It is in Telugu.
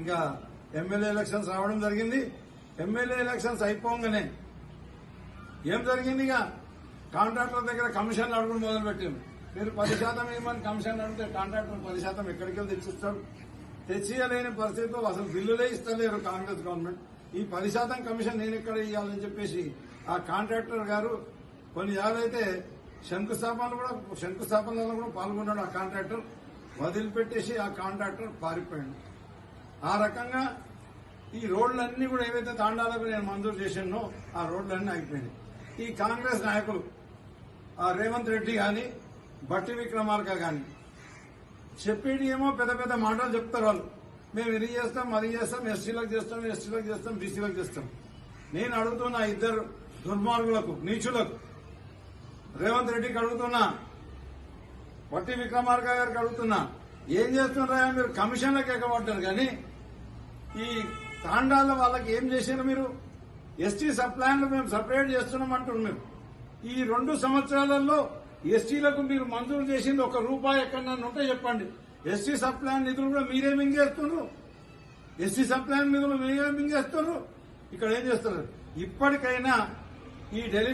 ఇంకా ఎమ్మెల్యే ఎలక్షన్స్ రావడం జరిగింది. ఎమ్మెల్యే ఎలక్షన్స్ అయిపోగానే ఏం జరిగింది ఇక? కాంట్రాక్టర్ దగ్గర కమిషన్లు అడగడం మొదలు మీరు పది శాతం ఇవ్వమని కమిషన్ అడిగితే కాంట్రాక్టర్ పది శాతం ఎక్కడికి వెళ్ళి తెచ్చిస్తాడు తెచ్చియలేని పరిస్థితిలో అసలు బిల్లులే ఇస్తలేరు కాంగ్రెస్ గవర్నమెంట్. ఈ పది శాతం కమిషన్ నేను ఎక్కడ ఇవ్వాలని చెప్పేసి ఆ కాంట్రాక్టర్ గారు కొన్ని అయితే శంకుస్థాపనలు కూడా శంకుస్థాపనలో కూడా పాల్గొన్నాడు ఆ కాంట్రాక్టర్. వదిలిపెట్టేసి ఆ కాంట్రాక్టర్ పారిపోయాడు. ఆ రకంగా ఈ రోడ్లన్నీ కూడా ఏవైతే తాండాలకు నేను మంజూరు చేశానో ఆ రోడ్లన్నీ ఆగిపోయినాయి. ఈ కాంగ్రెస్ నాయకులు ఆ రేవంత్ రెడ్డి గాని బట్టి విక్రమార్క గాని చెప్పేది ఏమో పెద్ద పెద్ద మాటలు చెప్తారు వాళ్ళు. మేము ఇది చేస్తాం అది చేస్తాం ఎస్సీలకు చేస్తాం ఎస్టీలకు చేస్తాం బీసీలకు చేస్తాం. నేను అడుగుతున్నా ఇద్దరు దుర్మార్గులకు నీచులకు రేవంత్ రెడ్డికి అడుగుతున్నా బట్టి విక్రమార్క గారికి అడుగుతున్నా ఏం చేస్తున్నారా? మీరు కమిషన్లకు ఎక్కబడ్డారు కానీ ఈ తాండాల వాళ్ళకి ఏం చేశారు మీరు? ఎస్టీ సబ్ ప్లాన్లు మేము సపరేట్ చేస్తున్నాం అంటున్నారు మీరు. ఈ రెండు సంవత్సరాలలో ఎస్టీలకు మీరు మంజూరు చేసింది ఒక రూపాయి ఎక్కడన్నా ఉంటే చెప్పండి. ఎస్టీ సబ్ ప్లాన్ నిధులు కూడా మీరే మింగేస్తున్నారు. ఎస్టీ సబ్ ప్లాన్ నిధులు మీరే మింగేస్తున్నారు. ఇక్కడ ఏం చేస్తున్నారు? ఇప్పటికైనా ఈ డెలివరీ